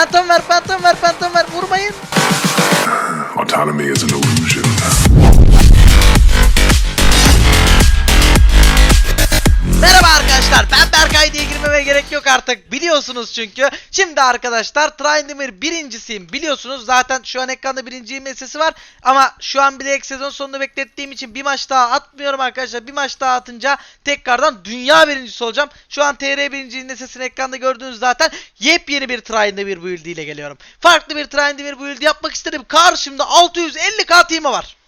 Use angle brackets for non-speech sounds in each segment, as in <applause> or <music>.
Phantom ver, Phantom ver, Phantom ver. Vurmayın. Autonomy is an illusion. Merhaba arkadaşlar ben Berkay diye girmeme gerek yok artık biliyorsunuz çünkü. Şimdi arkadaşlar Trindamir birincisiyim biliyorsunuz zaten şu an ekranda birinciyim sesi var. Ama şu an bile ek sezon sonunu beklettiğim için bir maç daha atmıyorum arkadaşlar. Bir maç daha atınca tekrardan dünya birincisi olacağım. Şu an TR birinciliğinin sesini ekranda gördüğünüz zaten yepyeni bir Trindamir build ile geliyorum. Farklı bir Trindamir build yapmak istedim. Karşımda 650k team'i var.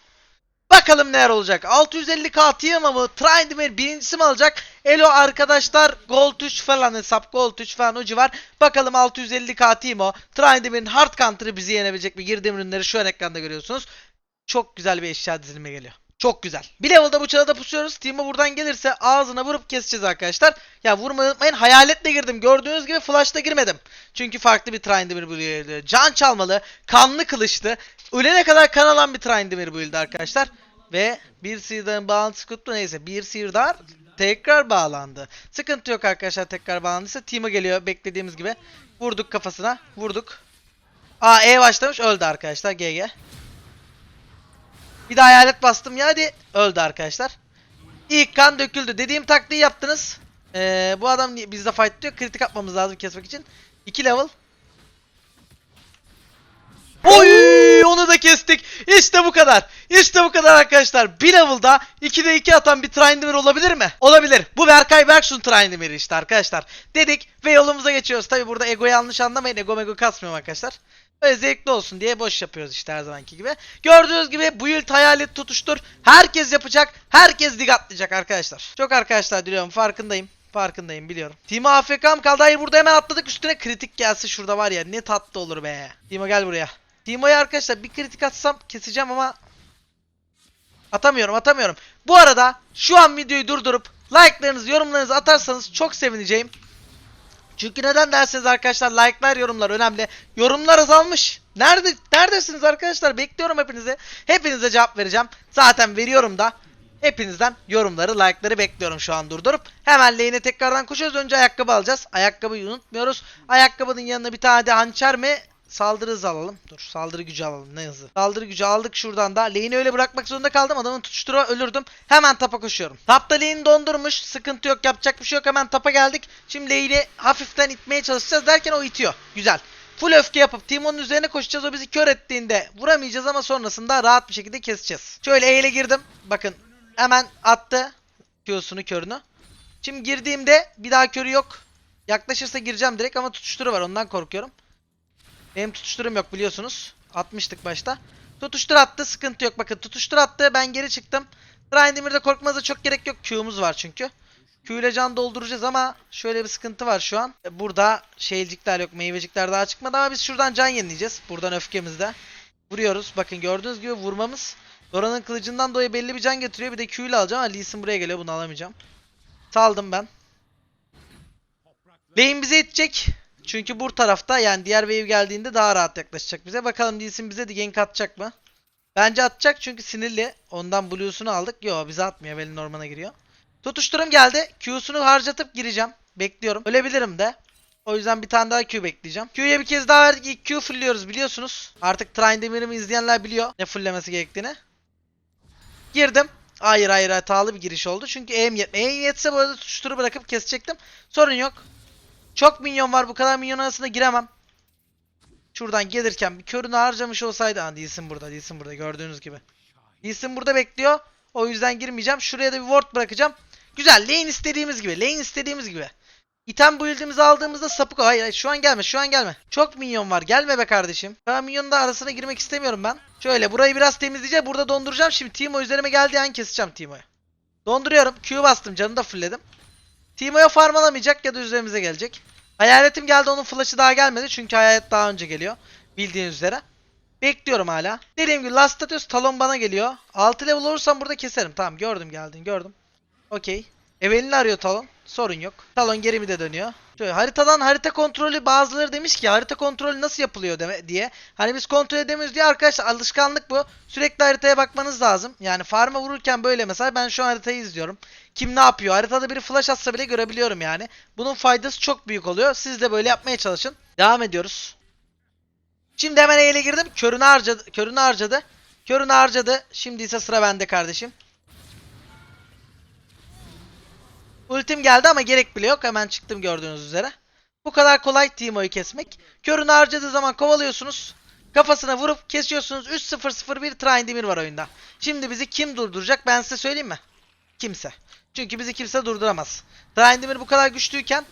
Bakalım neler olacak. 650k Tiyama mı? Trindamir birincisi mi alacak? Elo arkadaşlar Gold 3 falan hesap Gold 3 falan ucu var. Bakalım 650k Timo. Trindamir'in hard counter'ı bizi yenebilecek mi? Girdiğim ürünleri şu an ekranda görüyorsunuz. Çok güzel bir eşya dizilimi geliyor. Çok güzel. Bir level'da bu çağda pusuyoruz. Timo buradan gelirse ağzına vurup keseceğiz arkadaşlar. Ya vurmayı unutmayın. Hayaletle girdim. Gördüğünüz gibi flash'ta girmedim. Çünkü farklı bir Trindamir build'i. Can çalmalı. Kanlı kılıçlı. Ölene kadar kan alan bir Trindamir build'i arkadaşlar. Ve bir sihirdarın bağlantısı kutlu neyse. Bir sihirdar tekrar bağlandı. Sıkıntı yok arkadaşlar tekrar bağlandıysa. Timo geliyor beklediğimiz gibi. Vurduk kafasına. Vurduk. Aa E başlamış öldü arkadaşlar. GG. Bir de hayalet bastım ya hadi. Öldü arkadaşlar. İlk kan döküldü. Dediğim taktiği yaptınız. Ee, bu adam bizde fight diyor. Kritik atmamız lazım kesmek için. 2 level. Oy onu da kestik. İşte bu kadar. İşte bu kadar arkadaşlar. Bir level'da 2'de 2 atan bir Tryndamere olabilir mi? Olabilir. Bu Berkay Berksun Tryndamere işte arkadaşlar. Dedik ve yolumuza geçiyoruz. Tabi burada ego yanlış anlamayın. Ego mego kasmıyorum arkadaşlar. Böyle zevkli olsun diye boş yapıyoruz işte her zamanki gibi. Gördüğünüz gibi bu yıl hayalet tutuştur. Herkes yapacak. Herkes dig atlayacak arkadaşlar. Çok arkadaşlar diliyorum farkındayım. Farkındayım biliyorum. Timo AFK'm kaldı. Hayır burada hemen atladık üstüne kritik gelse şurada var ya ne tatlı olur be. Timo gel buraya. Timo'ya arkadaşlar bir kritik atsam keseceğim ama atamıyorum atamıyorum. Bu arada şu an videoyu durdurup like'larınızı yorumlarınızı atarsanız çok sevineceğim. Çünkü neden derseniz arkadaşlar like'lar yorumlar önemli. Yorumlar azalmış. Nerede neredesiniz arkadaşlar? Bekliyorum hepinizi. Hepinize cevap vereceğim. Zaten veriyorum da. Hepinizden yorumları, like'ları bekliyorum şu an durdurup. Hemen lane'e tekrardan koşuyoruz. Önce ayakkabı alacağız. Ayakkabıyı unutmuyoruz. Ayakkabının yanına bir tane de hançer mi? Saldırı hızı alalım. Dur saldırı gücü alalım. Ne hızı? Saldırı gücü aldık şuradan da. Lane'i öyle bırakmak zorunda kaldım. Adamın tutuştura ölürdüm. Hemen tapa koşuyorum. Tapta lane'i dondurmuş. Sıkıntı yok. Yapacak bir şey yok. Hemen tapa geldik. Şimdi lane'i hafiften itmeye çalışacağız derken o itiyor. Güzel. Full öfke yapıp Timon'un üzerine koşacağız. O bizi kör ettiğinde vuramayacağız ama sonrasında rahat bir şekilde keseceğiz. Şöyle E ile girdim. Bakın hemen attı. Q'sunu körünü. Şimdi girdiğimde bir daha körü yok. Yaklaşırsa gireceğim direkt ama tutuşturu var. Ondan korkuyorum. Benim tutuşturum yok biliyorsunuz. Atmıştık başta. Tutuştur attı sıkıntı yok. Bakın tutuştur attı ben geri çıktım. Trindamir'de korkmanıza çok gerek yok. Q'muz var çünkü. Q ile can dolduracağız ama şöyle bir sıkıntı var şu an. E, Burada şeycikler yok meyvecikler daha çıkmadı ama biz şuradan can yenileyeceğiz. Buradan öfkemizde. Vuruyoruz. Bakın gördüğünüz gibi vurmamız. Dora'nın kılıcından dolayı belli bir can getiriyor. Bir de Q ile alacağım ama Lee buraya geliyor. Bunu alamayacağım. Saldım ben. Lane bize itecek. Çünkü bu tarafta yani diğer wave geldiğinde daha rahat yaklaşacak bize. Bakalım Lee bize de gank atacak mı? Bence atacak çünkü sinirli. Ondan Blue'sunu aldık. Yo bize atmıyor. Belin ormana giriyor. Tutuşturum geldi. Q'sunu harcatıp gireceğim. Bekliyorum. Ölebilirim de. O yüzden bir tane daha Q bekleyeceğim. Q'ya bir kez daha verdik. İlk Q fullliyoruz biliyorsunuz. Artık Trindamir'imi izleyenler biliyor ne fulllemesi gerektiğini. Girdim. Hayır hayır hatalı bir giriş oldu. Çünkü aim yet. Aim yetse bu arada tutuşturu bırakıp kesecektim. Sorun yok. Çok minyon var. Bu kadar minyon arasında giremem. Şuradan gelirken bir körünü harcamış olsaydı. Ha değilsin burada. Değilsin burada. Gördüğünüz gibi. Değilsin burada bekliyor. O yüzden girmeyeceğim. Şuraya da bir ward bırakacağım. Güzel. Lane istediğimiz gibi. Lane istediğimiz gibi. İtem build'imizi aldığımızda sapık o. Hayır, hayır şu an gelme şu an gelme. Çok minyon var. Gelme be kardeşim. Ben minyonun da arasına girmek istemiyorum ben. Şöyle burayı biraz temizleyeceğim. Burada donduracağım. Şimdi Timo üzerime geldiği an keseceğim Timo'yu. Donduruyorum. Q bastım. Canını da fullledim. Timo'ya farm alamayacak ya da üzerimize gelecek. Hayaletim geldi. Onun flash'ı daha gelmedi. Çünkü hayalet daha önce geliyor. Bildiğiniz üzere. Bekliyorum hala. Dediğim gibi last status talon bana geliyor. 6 level olursam burada keserim. Tamam gördüm geldin gördüm. Okey. Evelini arıyor Talon. Sorun yok. Talon geri mi de dönüyor. Şöyle haritadan harita kontrolü bazıları demiş ki harita kontrolü nasıl yapılıyor deme, diye. Hani biz kontrol edemiyoruz diye arkadaşlar alışkanlık bu. Sürekli haritaya bakmanız lazım. Yani farm'a vururken böyle mesela ben şu haritayı izliyorum. Kim ne yapıyor? Haritada biri flash atsa bile görebiliyorum yani. Bunun faydası çok büyük oluyor. Siz de böyle yapmaya çalışın. Devam ediyoruz. Şimdi hemen eyle girdim. Körünü harcadı. Körünü harcadı. Körünü harcadı. Şimdi ise sıra bende kardeşim. Ultim geldi ama gerek bile yok. Hemen çıktım gördüğünüz üzere. Bu kadar kolay Timo'yu kesmek. Körünü harcadığı zaman kovalıyorsunuz. Kafasına vurup kesiyorsunuz. 3-0-0-1 Trindamir var oyunda. Şimdi bizi kim durduracak ben size söyleyeyim mi? Kimse. Çünkü bizi kimse durduramaz. Trindamir bu kadar güçlüyken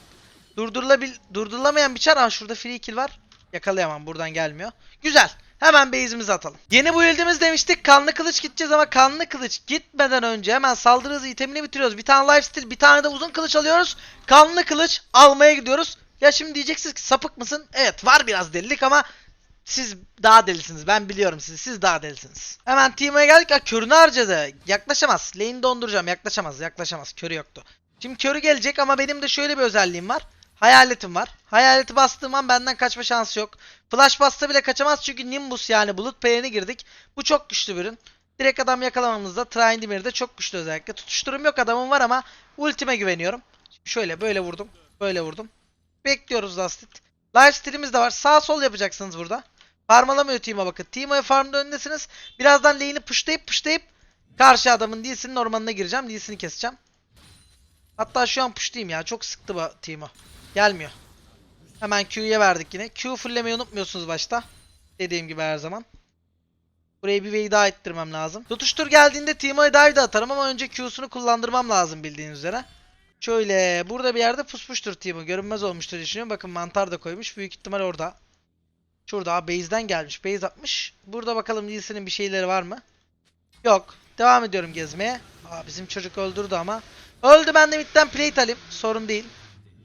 durdurulabil durdurulamayan bir çar. Aa şurada free kill var. Yakalayamam buradan gelmiyor. Güzel. Hemen base'imizi atalım. Yeni build'imiz demiştik. Kanlı kılıç gideceğiz ama kanlı kılıç gitmeden önce hemen saldırı hızı itemini bitiriyoruz. Bir tane lifesteal bir tane de uzun kılıç alıyoruz. Kanlı kılıç almaya gidiyoruz. Ya şimdi diyeceksiniz ki sapık mısın? Evet var biraz delilik ama siz daha delisiniz. Ben biliyorum sizi. Siz daha delisiniz. Hemen Timo'ya geldik. Ha körünü harcadı. Yaklaşamaz. Lane'i donduracağım. Yaklaşamaz. Yaklaşamaz. Körü yoktu. Şimdi körü gelecek ama benim de şöyle bir özelliğim var. Hayaletim var. Hayaleti bastığım an benden kaçma şansı yok. Flash bassa bile kaçamaz çünkü Nimbus yani bulut payine girdik. Bu çok güçlü bir ürün. Direkt adam yakalamamızda Trindimir'de çok güçlü özellikle. Tutuşturum yok adamım var ama ultime güveniyorum. Şöyle böyle vurdum. Böyle vurdum. Bekliyoruz Lastit. Lifesteal'imiz de var. Sağ sol yapacaksınız burada. Farmalamıyor Timo bakın. Timo'ya farmda öndesiniz. Birazdan lane'i pushlayıp pushlayıp karşı adamın Lee'sinin ormanına gireceğim. Lee'sini keseceğim. Hatta şu an pushlayayım ya. Çok sıktı bu Timo. Gelmiyor. Hemen Q'ya verdik yine. Q fulllemeyi unutmuyorsunuz başta. Dediğim gibi her zaman. Buraya bir wave daha ettirmem lazım. Tutuştur geldiğinde Timo'ya dive de atarım ama önce Q'sunu kullandırmam lazım bildiğiniz üzere. Şöyle burada bir yerde pusmuştur Timo. Görünmez olmuştur düşünüyorum. Bakın mantar da koymuş. Büyük ihtimal orada. Şurada base'den gelmiş. Base atmış. Burada bakalım Lee'sinin bir şeyleri var mı? Yok. Devam ediyorum gezmeye. Aa, bizim çocuk öldürdü ama. Öldü ben de midden plate alayım. Sorun değil.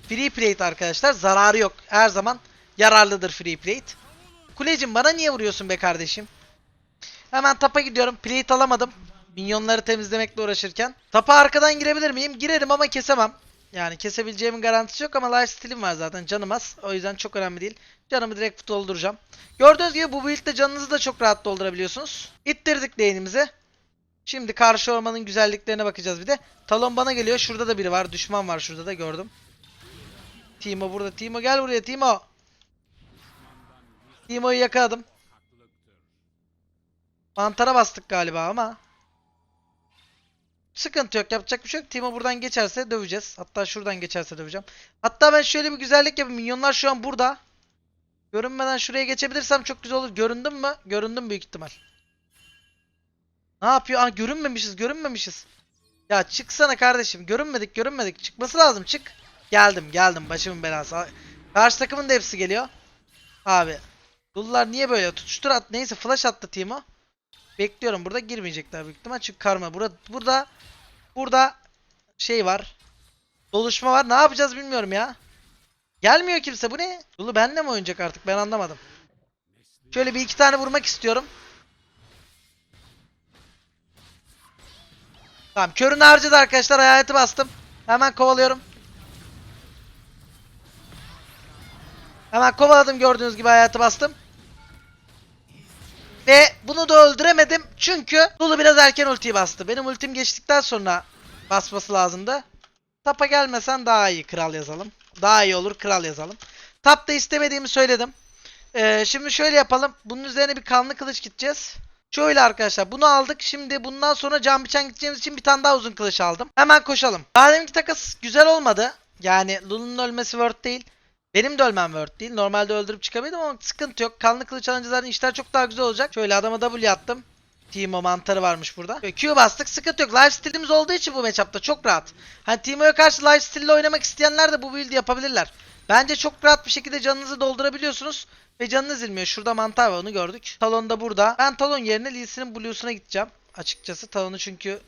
Free plate arkadaşlar. Zararı yok. Her zaman yararlıdır free plate. Kulecim bana niye vuruyorsun be kardeşim? Hemen tapa gidiyorum. Plate alamadım. Minyonları temizlemekle uğraşırken. Tapa arkadan girebilir miyim? Girerim ama kesemem. Yani kesebileceğimin garantisi yok ama lifesteal'im var zaten. Canım az. O yüzden çok önemli değil. Canımı direkt dolduracağım. Gördüğünüz gibi bu build'de canınızı da çok rahat doldurabiliyorsunuz. İttirdik lane'imizi. Şimdi karşı ormanın güzelliklerine bakacağız bir de. Talon bana geliyor. Şurada da biri var. Düşman var şurada da gördüm. Timo burada. Timo gel buraya Timo. Timo'yu yakaladım. Mantara bastık galiba ama. Sıkıntı yok. Yapacak bir şey yok. Timo buradan geçerse döveceğiz. Hatta şuradan geçerse döveceğim. Hatta ben şöyle bir güzellik yapayım. Minyonlar şu an burada. Görünmeden şuraya geçebilirsem çok güzel olur. Göründüm mü? Göründüm büyük ihtimal. Ne yapıyor? Aa görünmemişiz. Görünmemişiz. Ya çıksana kardeşim. Görünmedik. Görünmedik. Çıkması lazım. Çık. Geldim. Geldim. Başımın belası. Karşı takımın da hepsi geliyor. Abi. Dullar niye böyle? Tutuştur at. Neyse flash attı Timo. Bekliyorum burada girmeyecekler büyük ihtimal çünkü karma burada burada burada şey var. Doluşma var. Ne yapacağız bilmiyorum ya. Gelmiyor kimse. Bu ne? Dulu benle mi oynayacak artık? Ben anlamadım. Şöyle bir iki tane vurmak istiyorum. Tamam. Körünü harcadı arkadaşlar. Hayaleti bastım. Hemen kovalıyorum. Hemen kovaladım gördüğünüz gibi hayatı bastım. Ve bunu da öldüremedim çünkü Lulu biraz erken ultiyi bastı. Benim ultim geçtikten sonra basması lazımdı. Tapa gelmesen daha iyi kral yazalım. Daha iyi olur kral yazalım. Tapta istemediğimi söyledim. Ee, şimdi şöyle yapalım. Bunun üzerine bir kanlı kılıç gideceğiz. Şöyle arkadaşlar bunu aldık. Şimdi bundan sonra can biçen gideceğimiz için bir tane daha uzun kılıç aldım. Hemen koşalım. Daha deminki takas güzel olmadı. Yani Lulu'nun ölmesi worth değil. Benim de ölmem Word değil. Normalde öldürüp çıkabilirdim ama sıkıntı yok. Kanlı kılıç alınca zaten işler çok daha güzel olacak. Şöyle adama W attım. Timo mantarı varmış burada. Böyle Q bastık sıkıntı yok. Lifesteal'imiz olduğu için bu matchup'ta çok rahat. Hani Timo'ya karşı lifesteal ile oynamak isteyenler de bu build yapabilirler. Bence çok rahat bir şekilde canınızı doldurabiliyorsunuz. Ve canınız ilmiyor. Şurada mantar var onu gördük. Talon da burada. Ben Talon yerine Lee Sin'in Blue'suna gideceğim. Açıkçası Talon'u çünkü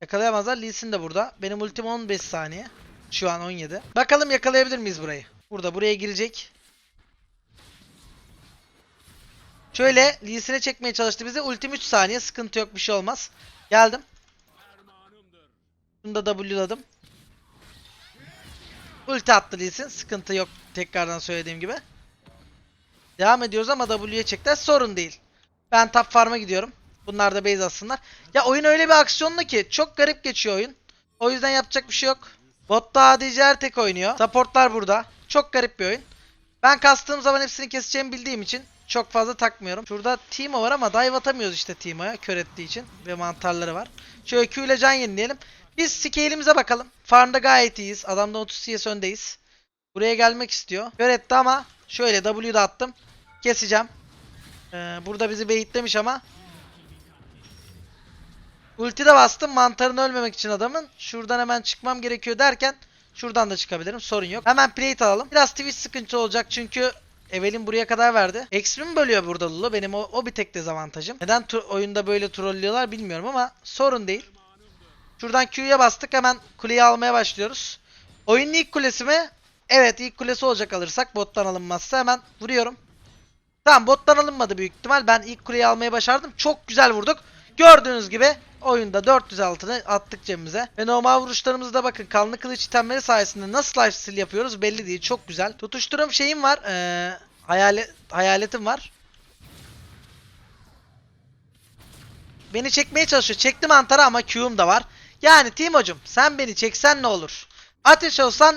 yakalayamazlar. Lee de burada. Benim ultim 15 saniye. Şu an 17. Bakalım yakalayabilir miyiz burayı? Burada buraya girecek. Şöyle Lee'sine çekmeye çalıştı bizi. Ultim 3 saniye. Sıkıntı yok bir şey olmaz. Geldim. Bunu da W'ladım. Ulti attı Lee'sin. Sıkıntı yok. Tekrardan söylediğim gibi. Devam ediyoruz ama W'ye çektiler. Sorun değil. Ben top farm'a gidiyorum. Bunlar da base atsınlar. Ya oyun öyle bir aksiyonlu ki. Çok garip geçiyor oyun. O yüzden yapacak bir şey yok. Botta ADC'ler tek oynuyor. Supportlar burada. Çok garip bir oyun. Ben kastığım zaman hepsini keseceğimi bildiğim için çok fazla takmıyorum. Şurada Timo var ama dive atamıyoruz işte Timo'ya kör ettiği için ve mantarları var. Şöyle Q ile can yenileyelim. Biz scale'imize bakalım. Farmda gayet iyiyiz. Adamda 30 CS öndeyiz. Buraya gelmek istiyor. Kör etti ama şöyle W'da attım. Keseceğim. Ee, burada bizi baitlemiş ama. Ulti de bastım mantarını ölmemek için adamın. Şuradan hemen çıkmam gerekiyor derken şuradan da çıkabilirim sorun yok. Hemen plate alalım. Biraz Twitch sıkıntı olacak çünkü Evelyn buraya kadar verdi. XP mi bölüyor burada Lulu? Benim o, o bir tek dezavantajım. Neden oyunda böyle trollüyorlar bilmiyorum ama sorun değil. Şuradan Q'ya bastık hemen kuleyi almaya başlıyoruz. Oyunun ilk kulesi mi? Evet ilk kulesi olacak alırsak bottan alınmazsa hemen vuruyorum. Tamam bottan alınmadı büyük ihtimal. Ben ilk kuleyi almayı başardım. Çok güzel vurduk. Gördüğünüz gibi oyunda 400 altını attık cebimize. Ve normal vuruşlarımızda bakın kanlı kılıç itemleri sayesinde nasıl lifesteal yapıyoruz belli değil. Çok güzel. Tutuşturum şeyim var. Ee, hayalet, hayaletim var. Beni çekmeye çalışıyor. Çektim mantara ama Q'um da var. Yani Timo'cum sen beni çeksen ne olur? Ateş olsan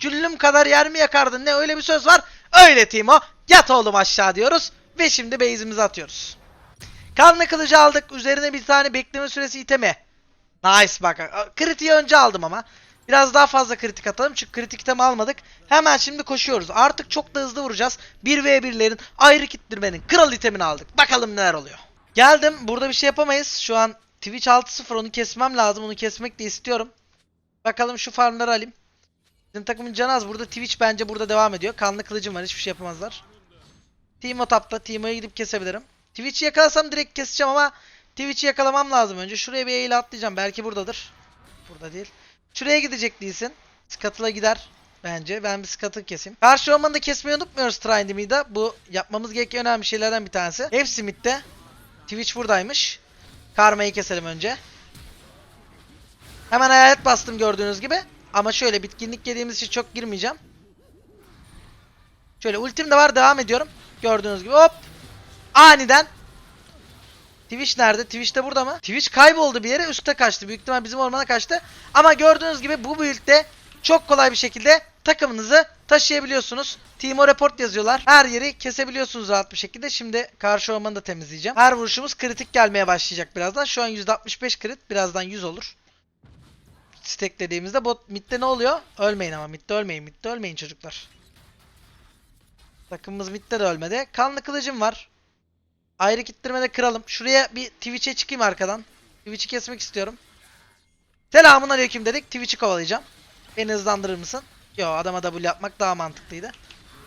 Güllüm kadar yer mi yakardın ne öyle bir söz var. Öyle Timo. Yat oğlum aşağı diyoruz. Ve şimdi base'imizi atıyoruz. Kanlı kılıcı aldık. Üzerine bir tane bekleme süresi itemi. Nice bak. Kritiği önce aldım ama. Biraz daha fazla kritik atalım çünkü kritik itemi almadık. Hemen şimdi koşuyoruz. Artık çok da hızlı vuracağız. 1v1'lerin ayrı kittirmenin kral itemini aldık. Bakalım neler oluyor. Geldim. Burada bir şey yapamayız. Şu an Twitch 6.0 onu kesmem lazım. Onu kesmek de istiyorum. Bakalım şu farmları alayım. Bizim takımın canı az. Burada Twitch bence burada devam ediyor. Kanlı kılıcım var. Hiçbir şey yapamazlar. Timo tapta. Timo'ya gidip kesebilirim. Twitch'i yakalasam direkt keseceğim ama Twitch'i yakalamam lazım önce. Şuraya bir eğil atlayacağım. Belki buradadır. Burada değil. Şuraya gidecek değilsin. Scuttle'a gider. Bence. Ben bir Scuttle keseyim. Karşı ormanı da kesmeyi unutmuyoruz Trindamy'de. Bu yapmamız gereken önemli şeylerden bir tanesi. Hepsi midde. Twitch buradaymış. Karma'yı keselim önce. Hemen hayalet bastım gördüğünüz gibi. Ama şöyle bitkinlik yediğimiz için çok girmeyeceğim. Şöyle ultim de var devam ediyorum. Gördüğünüz gibi hop. Aniden. Twitch nerede? Twitch de burada mı? Twitch kayboldu bir yere üste kaçtı. Büyük ihtimal bizim ormana kaçtı. Ama gördüğünüz gibi bu build'de çok kolay bir şekilde takımınızı taşıyabiliyorsunuz. Timo report yazıyorlar. Her yeri kesebiliyorsunuz rahat bir şekilde. Şimdi karşı ormanı da temizleyeceğim. Her vuruşumuz kritik gelmeye başlayacak birazdan. Şu an %65 crit. Birazdan 100 olur. Stack dediğimizde bot midde ne oluyor? Ölmeyin ama midde ölmeyin. Midde ölmeyin çocuklar. Takımımız midde de ölmedi. Kanlı kılıcım var. Ayrı kittirmede kıralım. Şuraya bir Twitch'e çıkayım arkadan. Twitch'i kesmek istiyorum. Selamun aleyküm dedik. Twitch'i kovalayacağım. Beni hızlandırır mısın? Yo adama W yapmak daha mantıklıydı.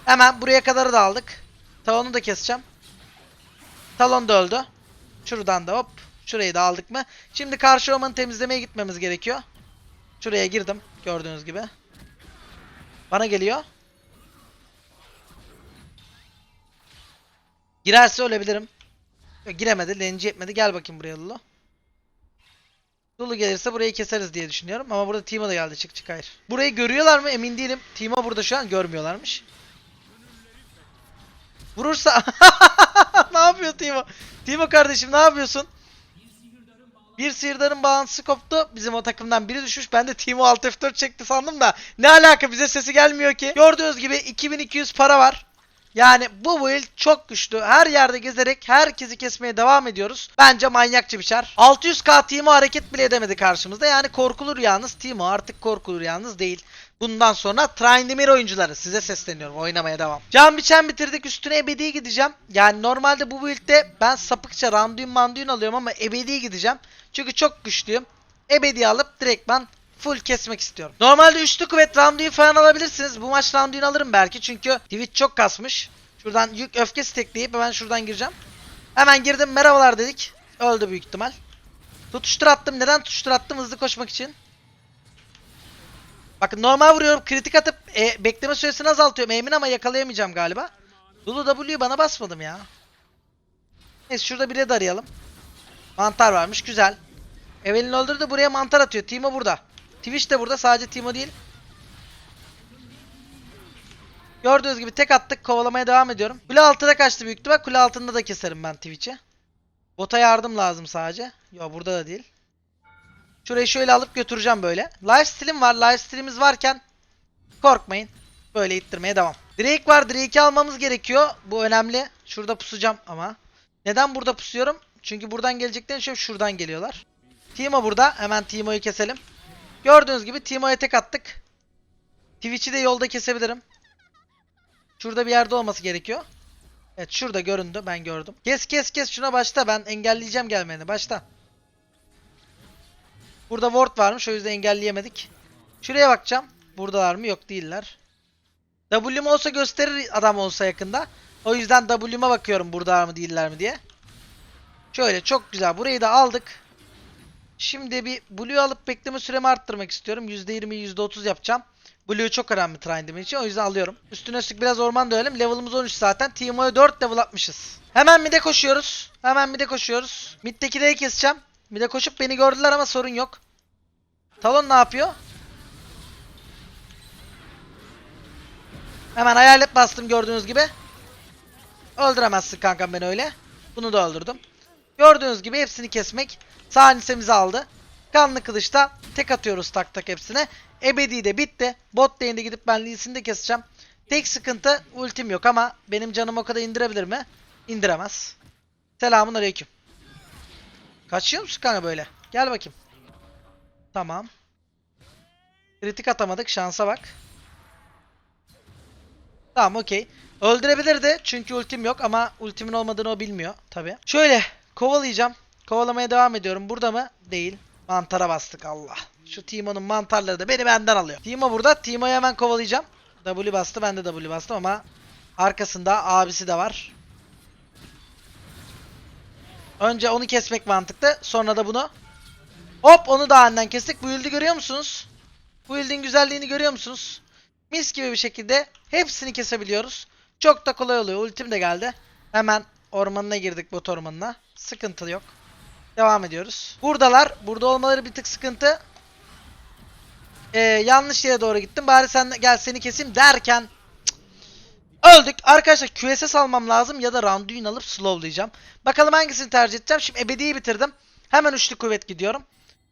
Hemen buraya kadar da aldık. Talon'u da keseceğim. Talon da öldü. Şuradan da hop. Şurayı da aldık mı? Şimdi karşı ormanı temizlemeye gitmemiz gerekiyor. Şuraya girdim. Gördüğünüz gibi. Bana geliyor. Girerse ölebilirim. Yok, giremedi. Lenci etmedi. Gel bakayım buraya Lulu. Lulu gelirse burayı keseriz diye düşünüyorum. Ama burada Timo da geldi. Çık çık hayır. Burayı görüyorlar mı emin değilim. Timo burada şu an görmüyorlarmış. Vurursa... <laughs> ne yapıyor Timo? Timo kardeşim ne yapıyorsun? Bir sihirdarın bağlantısı koptu. Bizim o takımdan biri düşmüş. Ben de Timo Alt F4 çekti sandım da. Ne alaka bize sesi gelmiyor ki. Gördüğünüz gibi 2200 para var. Yani bu build çok güçlü. Her yerde gezerek herkesi kesmeye devam ediyoruz. Bence manyakça bir çar. 600k Timo hareket bile edemedi karşımızda. Yani korkulur yalnız Timo artık korkulur yalnız değil. Bundan sonra Trindamir oyuncuları size sesleniyorum oynamaya devam. Can biçen bitirdik üstüne ebedi gideceğim. Yani normalde bu build'de ben sapıkça Randuin Manduin alıyorum ama ebedi gideceğim. Çünkü çok güçlüyüm. Ebedi alıp direktman full kesmek istiyorum. Normalde üçlü kuvvet Randuin falan alabilirsiniz. Bu maç Randuin alırım belki çünkü Twitch çok kasmış. Şuradan yük öfke stackleyip hemen şuradan gireceğim. Hemen girdim merhabalar dedik. Öldü büyük ihtimal. Tutuştur attım. Neden tutuştur attım? Hızlı koşmak için. Bakın normal vuruyorum. Kritik atıp e, bekleme süresini azaltıyorum. Emin ama yakalayamayacağım galiba. Lulu W'yu bana basmadım ya. Neyse şurada bile de. Mantar varmış. Güzel. Evelyn öldürdü. Buraya mantar atıyor. Timo burada. Twitch de burada. Sadece Timo değil. Gördüğünüz gibi tek attık. Kovalamaya devam ediyorum. Kule altına kaçtı büyük ihtimal. Kule altında da keserim ben Twitch'i. Bota yardım lazım sadece. Yo burada da değil. Şurayı şöyle alıp götüreceğim böyle. Lifesteal'im var. Lifesteal'imiz varken korkmayın. Böyle ittirmeye devam. Drake var. Drake'i almamız gerekiyor. Bu önemli. Şurada pusacağım ama. Neden burada pusuyorum? Çünkü buradan geleceklerini düşünüyorum. Şuradan geliyorlar. Timo burada. Hemen Timo'yu keselim. Gördüğünüz gibi Timo'ya tek attık. Twitch'i de yolda kesebilirim. Şurada bir yerde olması gerekiyor. Evet şurada göründü. Ben gördüm. Kes kes kes şuna başla. Ben engelleyeceğim gelmeni. Başla. Burada ward varmış. O yüzden engelleyemedik. Şuraya bakacağım. Buradalar mı? Yok değiller. W'm olsa gösterir adam olsa yakında. O yüzden W'ma bakıyorum buradalar mı değiller mi diye. Şöyle çok güzel. Burayı da aldık. Şimdi bir Blue alıp bekleme süremi arttırmak istiyorum. %20, %30 yapacağım. Blue çok önemli Trind'im için. O yüzden alıyorum. Üstüne üstlük biraz orman dönelim. Level'ımız 13 zaten. Teemo'ya 4 level atmışız. Hemen mid'e koşuyoruz. Hemen mid'e koşuyoruz. Mid'dekileri keseceğim. Mid'e koşup beni gördüler ama sorun yok. Talon ne yapıyor? Hemen hayalet bastım gördüğünüz gibi. Öldüremezsin kankam beni öyle. Bunu da öldürdüm. Gördüğünüz gibi hepsini kesmek sanisemizi aldı. Kanlı kılıçta tek atıyoruz tak tak hepsine. Ebedi de bitti. Bot lane'de gidip ben Lee Sin'i de keseceğim. Tek sıkıntı ultim yok ama benim canım o kadar indirebilir mi? İndiremez. Selamun aleyküm. Kaçıyor musun kanka böyle? Gel bakayım. Tamam. Kritik atamadık. Şansa bak. Tamam okey. Öldürebilirdi çünkü ultim yok ama ultimin olmadığını o bilmiyor tabi. Şöyle kovalayacağım. Kovalamaya devam ediyorum. Burada mı? Değil. Mantara bastık Allah. Şu Timo'nun mantarları da beni benden alıyor. Timo burada. Timo'yu hemen kovalayacağım. W bastı. Ben de W bastım ama arkasında abisi de var. Önce onu kesmek mantıklı. Sonra da bunu. Hop onu da aniden kestik. Bu yıldızı görüyor musunuz? Bu yıldızın güzelliğini görüyor musunuz? Mis gibi bir şekilde hepsini kesebiliyoruz. Çok da kolay oluyor. Ultim de geldi. Hemen ormanına girdik bot ormanına. Sıkıntı yok. Devam ediyoruz. Buradalar. Burada olmaları bir tık sıkıntı. Ee, yanlış yere doğru gittim. Bari sen gel seni keseyim derken öldük. Arkadaşlar QSS almam lazım ya da Randuin alıp slowlayacağım. Bakalım hangisini tercih edeceğim. Şimdi ebediyi bitirdim. Hemen üçlü kuvvet gidiyorum.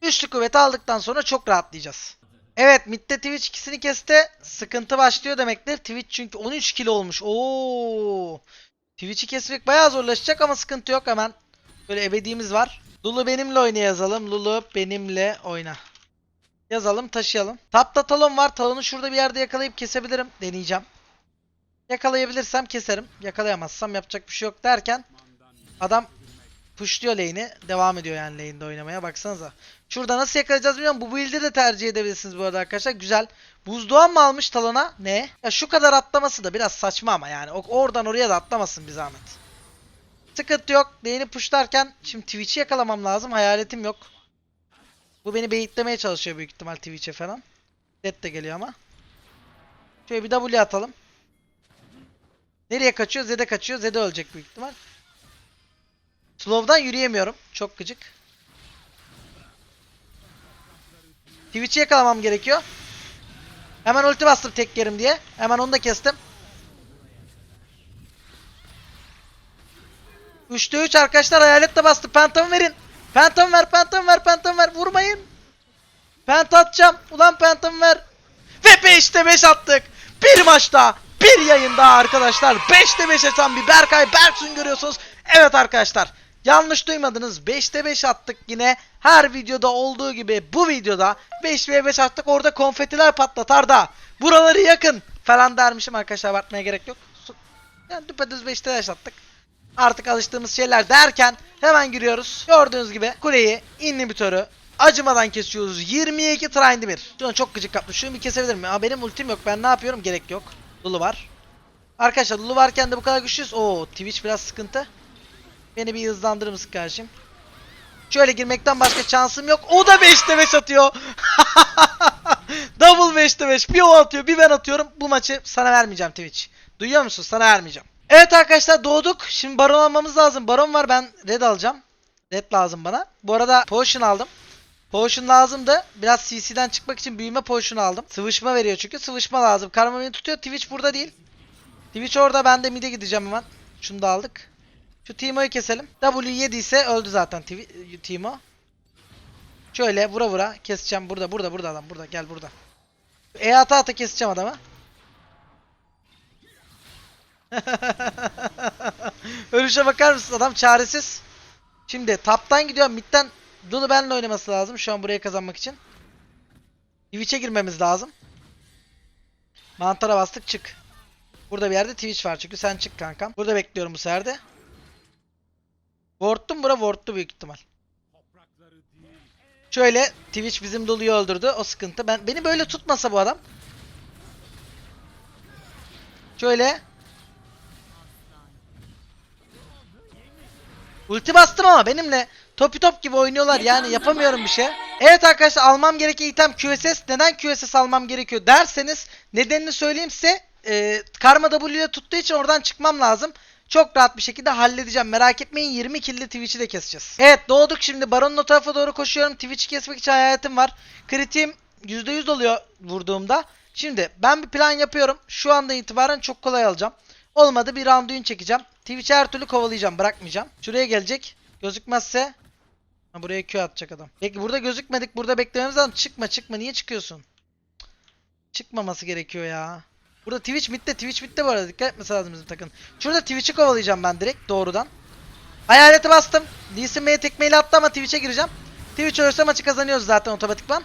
Üçlü kuvvet aldıktan sonra çok rahatlayacağız. Evet midde Twitch ikisini kesti. Sıkıntı başlıyor demektir. Twitch çünkü 13 kilo olmuş. Oo. Twitch'i kesmek bayağı zorlaşacak ama sıkıntı yok hemen. Böyle ebediğimiz var. Lulu benimle oyna yazalım. Lulu benimle oyna. Yazalım taşıyalım. Tapta talon var. Talonu şurada bir yerde yakalayıp kesebilirim. Deneyeceğim. Yakalayabilirsem keserim. Yakalayamazsam yapacak bir şey yok derken adam pushluyor lane'i. Devam ediyor yani lane'de oynamaya. Baksanıza. Şurada nasıl yakalayacağız bilmiyorum. Bu build'i de tercih edebilirsiniz bu arada arkadaşlar. Güzel. Buzdoğan mı almış talona? Ne? Ya şu kadar atlaması da biraz saçma ama yani. Oradan oraya da atlamasın bir zahmet. Sıkıntı yok. Lane'i pushlarken şimdi Twitch'i yakalamam lazım. Hayaletim yok. Bu beni beyitlemeye çalışıyor büyük ihtimal Twitch'e falan. Dead de geliyor ama. Şöyle bir W atalım. Nereye kaçıyor? Zed'e kaçıyor. Zed'e ölecek büyük ihtimal. Slow'dan yürüyemiyorum. Çok gıcık. Twitch'i yakalamam gerekiyor. Hemen ulti bastım tek yerim diye. Hemen onu da kestim. 3'te 3 arkadaşlar hayalet de bastı. Pentamı verin. Pentamı ver, pentamı ver, pentamı ver. Vurmayın. Penta atacağım. Ulan pentamı ver. Ve 5'te 5 attık. Bir maçta, bir yayında arkadaşlar. 5'te 5 atan bir Berkay Berksun görüyorsunuz. Evet arkadaşlar. Yanlış duymadınız. 5'te 5 attık yine. Her videoda olduğu gibi bu videoda 5 ve 5 attık. Orada konfetiler patlatar da. Buraları yakın falan dermişim arkadaşlar. Abartmaya gerek yok. Yani düpedüz 5'te 5 attık. Artık alıştığımız şeyler derken hemen giriyoruz. Gördüğünüz gibi kuleyi, inhibitörü acımadan kesiyoruz. 22 Trindimir. Şu an çok gıcık kapmış. Şunu bir kesebilir mi? Aa, benim ultim yok. Ben ne yapıyorum? Gerek yok. Lulu var. Arkadaşlar Lulu varken de bu kadar güçlüyüz. Oo Twitch biraz sıkıntı. Beni bir hızlandırır mısın kardeşim? Şöyle girmekten başka şansım yok. O da 5'te 5 atıyor. <laughs> Double 5'te 5. Bir o atıyor bir ben atıyorum. Bu maçı sana vermeyeceğim Twitch. Duyuyor musun? Sana vermeyeceğim. Evet arkadaşlar doğduk. Şimdi baron almamız lazım. Baron var ben red alacağım. Red lazım bana. Bu arada potion aldım. Potion lazımdı. Biraz CC'den çıkmak için büyüme potion aldım. Sıvışma veriyor çünkü. Sıvışma lazım. Karma beni tutuyor. Twitch burada değil. Twitch orada. Ben de mid'e gideceğim hemen. Şunu da aldık. Şu Timo'yu keselim. W yediyse öldü zaten Timo. Şöyle vura vura keseceğim. Burada burada burada adam. Burada gel burada. E ata ata keseceğim adamı. <laughs> Ölüşe bakar mısın? Adam çaresiz. Şimdi taptan gidiyor. Midden Lulu benle oynaması lazım. Şu an buraya kazanmak için. Twitch'e girmemiz lazım. Mantara bastık çık. Burada bir yerde Twitch var çünkü sen çık kankam. Burada bekliyorum bu sefer de. Ward'tum bura ward'tu büyük ihtimal. Şöyle Twitch bizim Lulu'yu öldürdü. O sıkıntı. Ben beni böyle tutmasa bu adam. Şöyle. Ulti bastım ama benimle topi top gibi oynuyorlar yani yapamıyorum bir şey. Evet arkadaşlar almam gereken item QSS. Neden QSS almam gerekiyor derseniz nedenini söyleyeyim size. Ee, Karma W ile tuttuğu için oradan çıkmam lazım. Çok rahat bir şekilde halledeceğim. Merak etmeyin 20 killi Twitch'i de keseceğiz. Evet doğduk şimdi. Baron'un o tarafa doğru koşuyorum. Twitch'i kesmek için hayaletim var. Kritiğim %100 oluyor vurduğumda. Şimdi ben bir plan yapıyorum. Şu anda itibaren çok kolay alacağım. Olmadı bir round çekeceğim. Twitch'i her türlü kovalayacağım. Bırakmayacağım. Şuraya gelecek. Gözükmezse ha, buraya Q atacak adam. Peki burada gözükmedik. Burada beklememiz lazım. Çıkma çıkma. Niye çıkıyorsun? Çıkmaması gerekiyor ya. Burada Twitch midde. Twitch midde bu arada. Dikkat etmesi lazım bizim takım. Şurada Twitch'i kovalayacağım ben direkt doğrudan. Hayaleti bastım. Lee Bey'e tekmeyle attı ama Twitch'e gireceğim. Twitch ölürse maçı kazanıyoruz zaten otomatikman.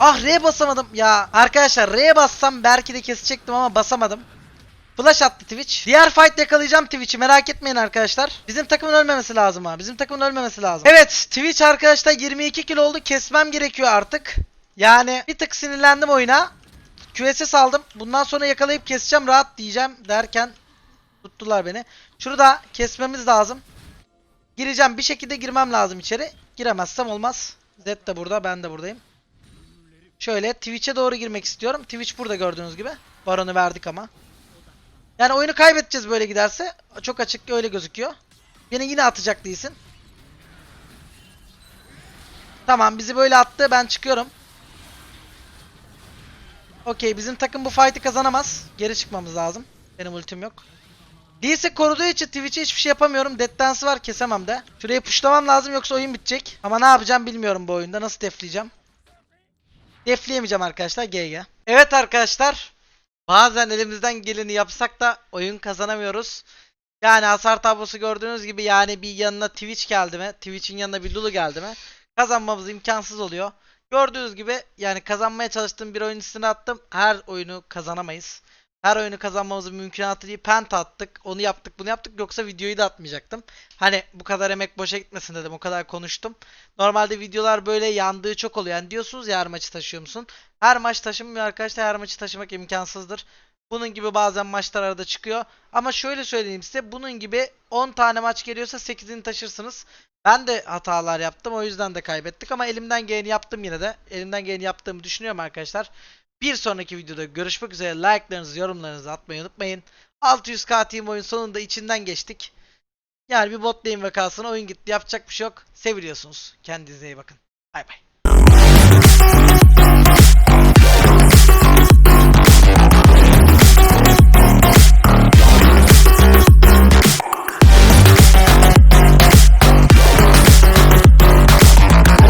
Ah R basamadım ya. Arkadaşlar R bassam belki de kesecektim ama basamadım. Flash attı Twitch. Diğer fight yakalayacağım Twitch'i merak etmeyin arkadaşlar. Bizim takımın ölmemesi lazım ha. Bizim takımın ölmemesi lazım. Evet Twitch arkadaşlar 22 kilo oldu. Kesmem gerekiyor artık. Yani bir tık sinirlendim oyuna. QSS aldım. Bundan sonra yakalayıp keseceğim rahat diyeceğim derken tuttular beni. Şurada kesmemiz lazım. Gireceğim bir şekilde girmem lazım içeri. Giremezsem olmaz. Zed de burada ben de buradayım. Şöyle Twitch'e doğru girmek istiyorum. Twitch burada gördüğünüz gibi. Baron'u verdik ama. Yani oyunu kaybedeceğiz böyle giderse. Çok açık öyle gözüküyor. Beni yine atacak değilsin. Tamam bizi böyle attı. Ben çıkıyorum. Okey bizim takım bu fight'ı kazanamaz. Geri çıkmamız lazım. Benim ultim yok. Lee'si koruduğu için Twitch'e hiçbir şey yapamıyorum. Dead Dance'ı var kesemem de. Şurayı pushlamam lazım yoksa oyun bitecek. Ama ne yapacağım bilmiyorum bu oyunda. Nasıl defleyeceğim. Defleyemeyeceğim arkadaşlar. GG. Evet arkadaşlar. Bazen elimizden geleni yapsak da oyun kazanamıyoruz. Yani hasar tablosu gördüğünüz gibi yani bir yanına Twitch geldi mi? Twitch'in yanına bir Lulu geldi mi? Kazanmamız imkansız oluyor. Gördüğünüz gibi yani kazanmaya çalıştığım bir oyun üstüne attım. Her oyunu kazanamayız. Her oyunu kazanmamızın mümkünatı değil. Penta attık. Onu yaptık bunu yaptık. Yoksa videoyu da atmayacaktım. Hani bu kadar emek boşa gitmesin dedim. O kadar konuştum. Normalde videolar böyle yandığı çok oluyor. Yani diyorsunuz ya her maçı taşıyor musun? Her maç taşımıyor arkadaşlar. Her maçı taşımak imkansızdır. Bunun gibi bazen maçlar arada çıkıyor. Ama şöyle söyleyeyim size. Bunun gibi 10 tane maç geliyorsa 8'ini taşırsınız. Ben de hatalar yaptım. O yüzden de kaybettik. Ama elimden geleni yaptım yine de. Elimden geleni yaptığımı düşünüyorum arkadaşlar. Bir sonraki videoda görüşmek üzere. Like'larınızı, yorumlarınızı atmayı unutmayın. 600k team oyun sonunda içinden geçtik. Yani bir bot lane vakasına oyun gitti. Yapacak bir şey yok. Seviliyorsunuz. Kendinize iyi bakın. Bay bay.